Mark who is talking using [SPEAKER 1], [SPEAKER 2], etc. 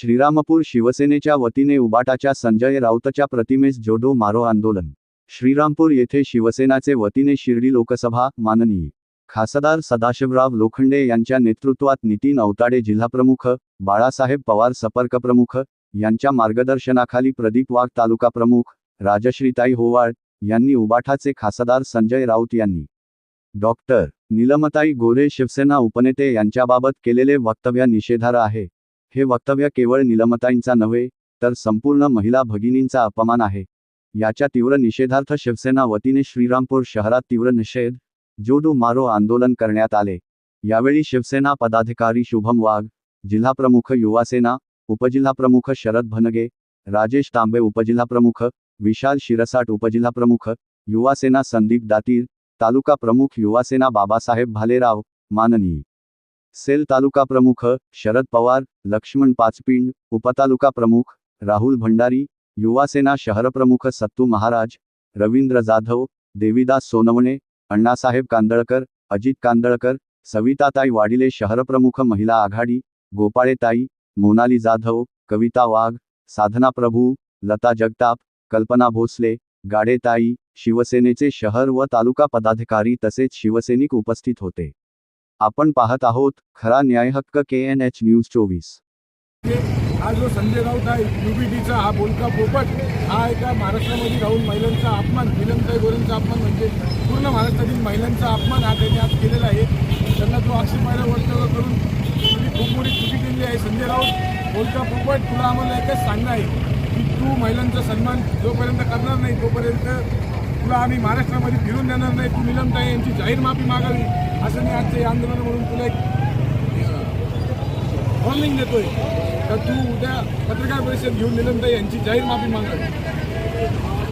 [SPEAKER 1] श्रीरामपूर शिवसेनेच्या वतीने उबाटाच्या संजय राऊतच्या प्रतिमेस जोडो मारो आंदोलन. श्रीरामपूर येथे शिवसेनाचे वतीने शिर्डी लोकसभा माननीय खासदार सदाशिवराव लोखंडे यांच्या नेतृत्वात नितीन अवताडे जिल्हाप्रमुख बाळासाहेब पवार सपर्क प्रमुख यांच्या मार्गदर्शनाखाली प्रदीप वाघ तालुका प्रमुख राजश्रीताई होवाळ यांनी उबाठाचे खासदार संजय राऊत यांनी. डॉक्टर. निलमताई गोरे शिवसेना उपनेते यांच्याबाबत केलेले वक्तव्य निषेधार आहे. हे वक्तव्य केवळ निलमताईंचा नव्हे तर संपूर्ण महिला भगिनींचा अपमान आहे. याच्या तीव्र निषेधार्थ शिवसेना वतीने श्रीरामपूर शहरात तीव्र निषेध जोडू मारो आंदोलन करण्यात आले. यावेळी शिवसेना पदाधिकारी शुभम वाघ जिल्हाप्रमुख युवासेना उपजिल्हाप्रमुख शरद भनगे राजेश तांबे उपजिल्हाप्रमुख विशाल शिरसाट उपजिल्हाप्रमुख युवासेना संदीप दातीर तालुका प्रमुख युवासेना बाबासाहेब भालेराव माननीय सेल तालुका प्रमुख शरद पवार लक्ष्मण पाचपिंड उपतालुका प्रमुख राहुल भंडारी युवासेना शहरप्रमुख सत्तू महाराज रवींद्र जाधव देविदास सोनवणे अण्णासाहेब कांदळकर अजित कांदळकर सविताताई वाडिले शहरप्रमुख महिला आघाडी गोपाळेताई मोनाली जाधव कविता वाघ साधना प्रभू लता जगताप कल्पना भोसले गाडेताई शिवसेनेचे शहर व तालुका पदाधिकारी तसेच शिवसैनिक उपस्थित होते. आपण पाहत आहोत खरा न्याय हक्क के एन एच न्यूज चोवीस.
[SPEAKER 2] हा जो संजय राऊत आहे युबीटीचा हा बोलका पोपट हा एका महाराष्ट्रामध्ये राहून महिलांचा अपमान विलंकाई गोरेंचा अपमान म्हणजे पूर्ण महाराष्ट्रातील महिलांचा अपमान हा त्यांनी आज केलेला आहे. त्यांना तो आक्षेपार्ह वर्तव्य करून तुम्ही खूप मोठी चुकी केली आहे. संजय राऊत बोलका पोपट तुला आम्हाला एकच सांगणं आहे की तू महिलांचा सन्मान जोपर्यंत करणार नाही तोपर्यंत तुला आम्ही महाराष्ट्रामध्ये फिरून देणार नाही. तू निलमताई यांची जाहीर माफी मागावी. असं मी आजच्या या आंदोलन म्हणून तुला एक वॉर्निंग देतोय. तर तू उद्या पत्रकार परिषद घेऊन निलमताई यांची जाहीर माफी मागावी.